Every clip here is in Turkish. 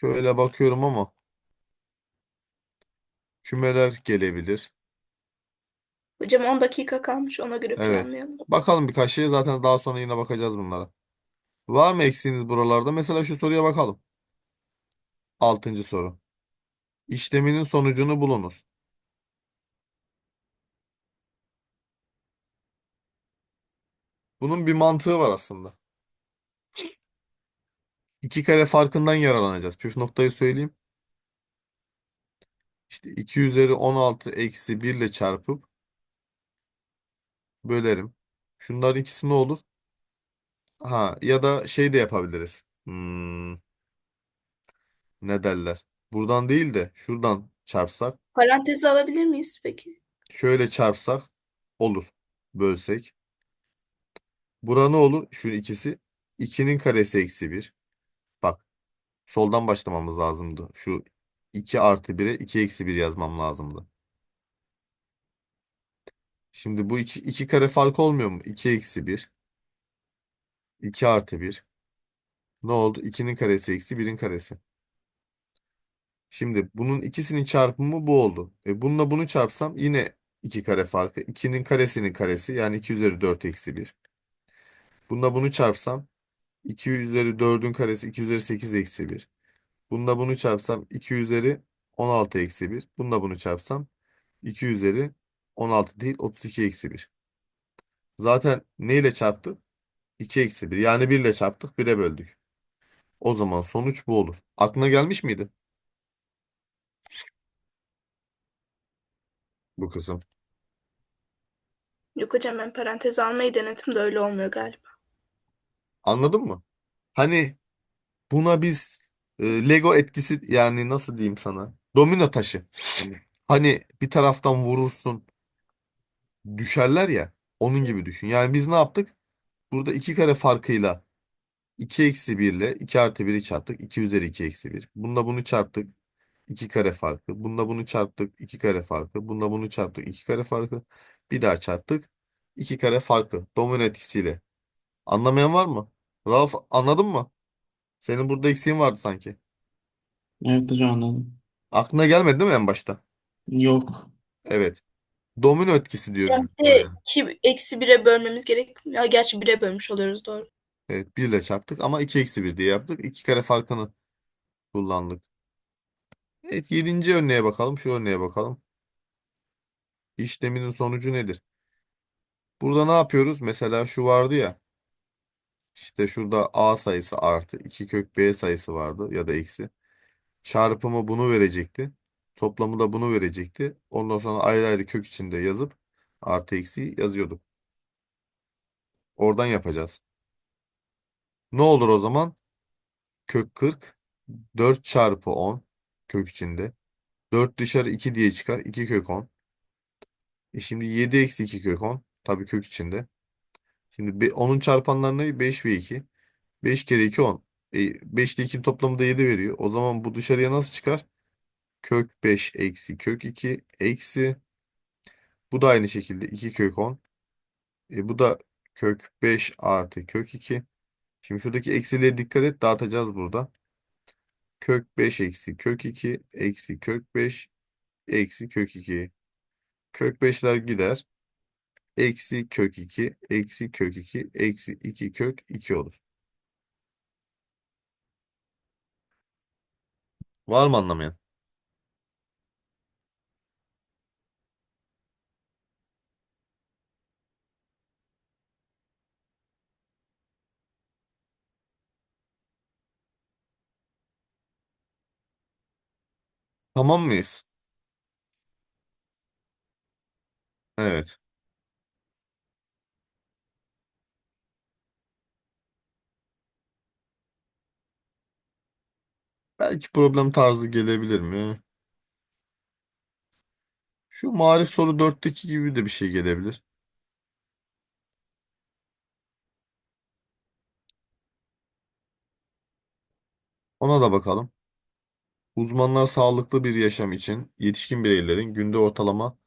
Şöyle bakıyorum ama kümeler gelebilir. Hocam 10 dakika kalmış ona göre Evet. planlayalım. Bakalım birkaç şeye zaten daha sonra yine bakacağız bunlara. Var mı eksiğiniz buralarda? Mesela şu soruya bakalım. Altıncı soru. İşleminin sonucunu bulunuz. Bunun bir mantığı var aslında. İki kare farkından yararlanacağız. Püf noktayı söyleyeyim. İşte 2 üzeri 16 eksi 1 ile çarpıp bölerim. Şunların ikisi ne olur? Ha ya da şey de yapabiliriz. Hmm, ne derler? Buradan değil de şuradan çarpsak. Parantezi alabilir miyiz peki? Şöyle çarpsak olur. Bölsek. Bura ne olur? Şu ikisi. 2'nin karesi eksi 1. Soldan başlamamız lazımdı. Şu 2 artı 1'e 2 eksi 1 yazmam lazımdı. Şimdi bu iki, iki kare fark olmuyor mu? 2 eksi 1. 2 artı 1. Ne oldu? 2'nin karesi eksi 1'in karesi. Şimdi bunun ikisinin çarpımı bu oldu. E bununla bunu çarpsam yine 2 kare farkı. 2'nin karesinin karesi yani 2 üzeri 4 eksi 1. Bununla bunu çarpsam 2 üzeri 4'ün karesi 2 üzeri 8 eksi 1. Bununla bunu çarpsam 2 üzeri 16 eksi 1. Bununla bunu çarpsam 2 üzeri 16 değil 32 eksi 1. Zaten ne ile çarptık? 2 eksi 1. Yani 1 ile çarptık 1'e böldük. O zaman sonuç bu olur. Aklına gelmiş miydi bu kısım? Yok hocam ben parantez almayı denedim de öyle olmuyor galiba. Anladın mı? Hani buna biz e, Lego etkisi yani nasıl diyeyim sana? Domino taşı. Hani bir taraftan vurursun düşerler ya. Onun gibi düşün. Yani biz ne yaptık? Burada iki kare farkıyla 2 eksi 1 ile 2 artı 1'i çarptık. 2 üzeri 2 eksi 1. Bunda bunu çarptık. 2 kare farkı. Bunda bunu çarptık. 2 kare farkı. Bunda bunu çarptık. 2 kare farkı. Bir daha çarptık. 2 kare farkı. Domino etkisiyle. Anlamayan var mı? Rauf anladın mı? Senin burada eksiğin vardı sanki. Evet hocam anladım. Aklına gelmedi değil mi en başta? Yok. Evet. Domino etkisi diyoruz biz bir buraya. de iki eksi 1'e bölmemiz gerek. Ya gerçi 1'e bölmüş oluyoruz doğru. Evet 1 ile çarptık ama 2 eksi 1 diye yaptık. 2 kare farkını kullandık. Evet yedinci örneğe bakalım. Şu örneğe bakalım. İşleminin sonucu nedir? Burada ne yapıyoruz? Mesela şu vardı ya. İşte şurada a sayısı artı 2 kök b sayısı vardı ya da eksi. Çarpımı bunu verecekti. Toplamı da bunu verecekti. Ondan sonra ayrı ayrı kök içinde yazıp artı eksi yazıyorduk. Oradan yapacağız. Ne olur o zaman? Kök 40 4 çarpı 10 kök içinde. 4 dışarı 2 diye çıkar. 2 kök 10. E şimdi 7 eksi 2 kök 10. Tabii kök içinde. Şimdi be- 10'un çarpanlarını 5 ve 2. 5 kere 2 10. E, 5 ile 2'nin toplamı da 7 veriyor. O zaman bu dışarıya nasıl çıkar? Kök 5 eksi kök 2 eksi. Bu da aynı şekilde 2 kök 10. E, bu da kök 5 artı kök 2. Şimdi şuradaki eksiliğe dikkat et. Dağıtacağız burada. Kök 5 eksi kök 2 eksi kök 5 eksi kök 2. Kök 5'ler gider. Eksi kök 2 eksi kök 2 eksi 2 kök 2 olur. Var mı anlamayan? Tamam mıyız? Evet. Belki problem tarzı gelebilir mi? Şu marif soru 4'teki gibi de bir şey gelebilir. Ona da bakalım. Uzmanlar sağlıklı bir yaşam için yetişkin bireylerin günde ortalama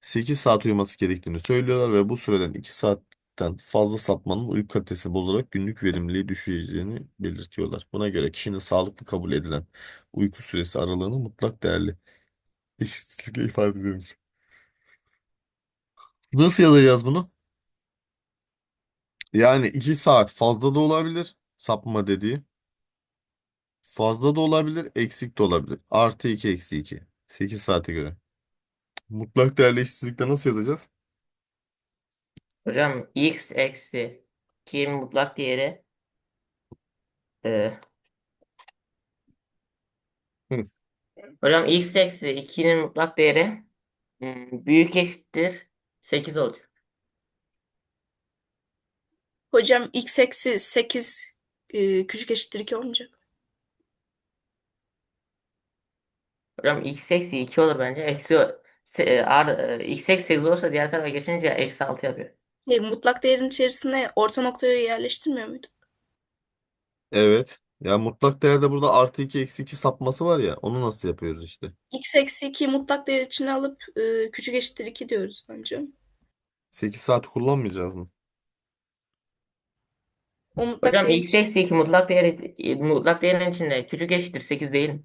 8 saat uyuması gerektiğini söylüyorlar ve bu süreden 2 saat eşitten fazla sapmanın uyku kalitesini bozarak günlük verimliliği düşüreceğini belirtiyorlar. Buna göre kişinin sağlıklı kabul edilen uyku süresi aralığını mutlak değerli eşitsizlikle ifade ediniz. Nasıl yazacağız bunu? Yani 2 saat fazla da olabilir sapma dediği. Fazla da olabilir, eksik de olabilir. Artı 2, eksi 2. 8 saate göre. Mutlak değerli eşitsizlikte nasıl yazacağız? Hocam x eksi 2'nin mutlak değeri e, Hı. hocam x eksi 2'nin mutlak değeri hmm, büyük eşittir 8 olacak. Hocam x eksi 8 e, küçük eşittir 2 olmayacak. Hocam x eksi 2 olur bence. Eksi se- e, ar- e, x eksi 8 olursa diğer tarafa geçince eksi 6 yapıyor. E, mutlak değerin içerisine orta noktayı yerleştirmiyor muyduk? Evet. Ya mutlak değerde burada artı 2, eksi 2 sapması var ya. Onu nasıl yapıyoruz işte? x eksi 2'yi mutlak değer içine alıp e, küçük eşittir 2 diyoruz bence. 8 saat kullanmayacağız mı? O mutlak Hocam değerin x eksi 2 mutlak değeri e, mutlak değerin içinde küçük eşittir 8 değil mi?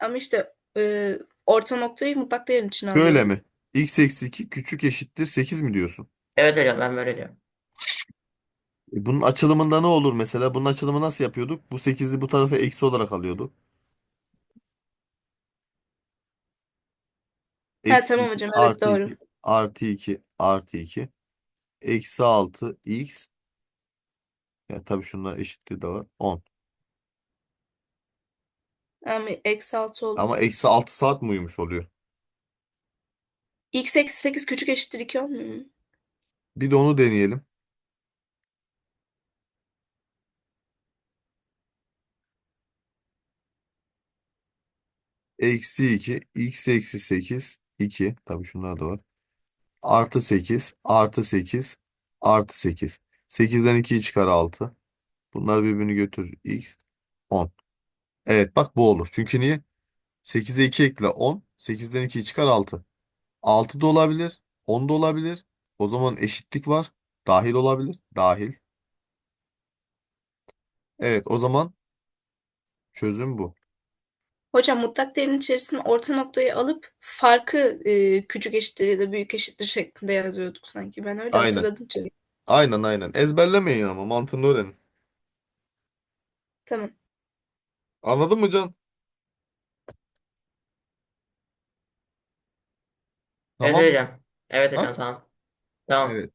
Ama işte e, orta noktayı mutlak değerin içine Böyle alıyorum. mi? X eksi 2 küçük eşittir 8 mi diyorsun? Evet hocam ben böyle diyorum. E bunun açılımında ne olur mesela? Bunun açılımı nasıl yapıyorduk? Bu 8'i bu tarafa eksi olarak alıyorduk. Ha Eksi tamam 2 hocam evet artı doğru. 2 artı 2 artı 2 eksi 6 x ya tabii şunlar eşitliği de var 10. Ama eksi 6 oldu. Ama eksi 6 saat mi uyumuş oluyor? X eksi 8 küçük eşittir 2 olmuyor mu? Bir de onu deneyelim. Eksi 2 x eksi 8 2 tabii şunlar da var. Artı 8 artı 8 artı 8. 8'den 2'yi çıkar 6. Bunlar birbirini götürür. x 10. Evet bak bu olur. Çünkü niye? 8'e 2 ekle 10. 8'den 2'yi çıkar 6. 6 da olabilir. 10 da olabilir. O zaman eşitlik var. Dahil olabilir. Dahil. Evet o zaman çözüm bu. Hocam mutlak değerin içerisine orta noktayı alıp farkı e, küçük eşittir ya da büyük eşittir şeklinde yazıyorduk sanki. Ben öyle Aynen. hatırladım. çünkü. Aynen aynen. Ezberlemeyin ama mantığını öğrenin. Tamam. Anladın mı Can? Evet Tamam mı? hocam. Evet Ha? hocam tamam. Tamam. Evet.